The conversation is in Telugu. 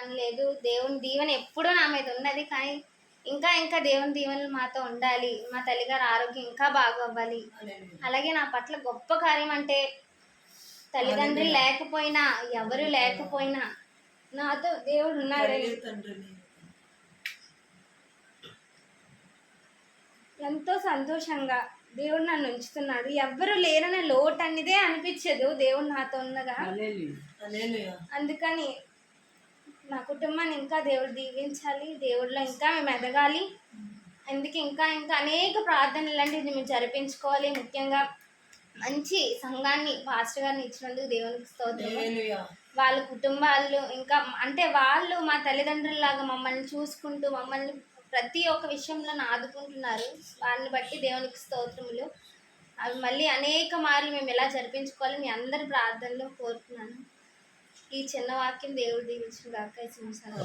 పని లేదు. దేవుని దీవెన ఎప్పుడూ నా మీద ఉన్నది కానీ ఇంకా ఇంకా దేవుని దీవెనలు మాతో ఉండాలి. మా తల్లిగారు ఆరోగ్యం ఇంకా బాగా అవ్వాలి అలాగే నా పట్ల గొప్ప కార్యం అంటే తల్లిదండ్రులు లేకపోయినా ఎవరు లేకపోయినా నాతో దేవుడు ఉన్నాడు. ఎంతో సంతోషంగా దేవుడు నన్ను ఉంచుతున్నాడు. ఎవ్వరు లేరనే లోటు అనేదే అనిపించదు దేవుడు నాతో హల్లెలూయా. అందుకని కుటుంబాన్ని ఇంకా దేవుడు దీవించాలి దేవుడిలో ఇంకా మేము ఎదగాలి. అందుకే ఇంకా ఇంకా అనేక ప్రార్థనలు లాంటివి మేము జరిపించుకోవాలి. ముఖ్యంగా మంచి సంఘాన్ని పాస్టర్ గారిని ఇచ్చినందుకు దేవునికి స్తోత్రం వాళ్ళ కుటుంబాలు ఇంకా అంటే వాళ్ళు మా తల్లిదండ్రులలాగా మమ్మల్ని చూసుకుంటూ మమ్మల్ని ప్రతి ఒక్క విషయంలో ఆదుకుంటున్నారు. వాళ్ళని బట్టి దేవునికి స్తోత్రములు. అవి మళ్ళీ అనేక మార్లు మేము ఎలా జరిపించుకోవాలి మీ అందరి ప్రార్థనలో కోరుతున్నాను. ఈ చిన్న వాక్యం దేవుడు దీవించిన గాక ఈ సంవత్సరం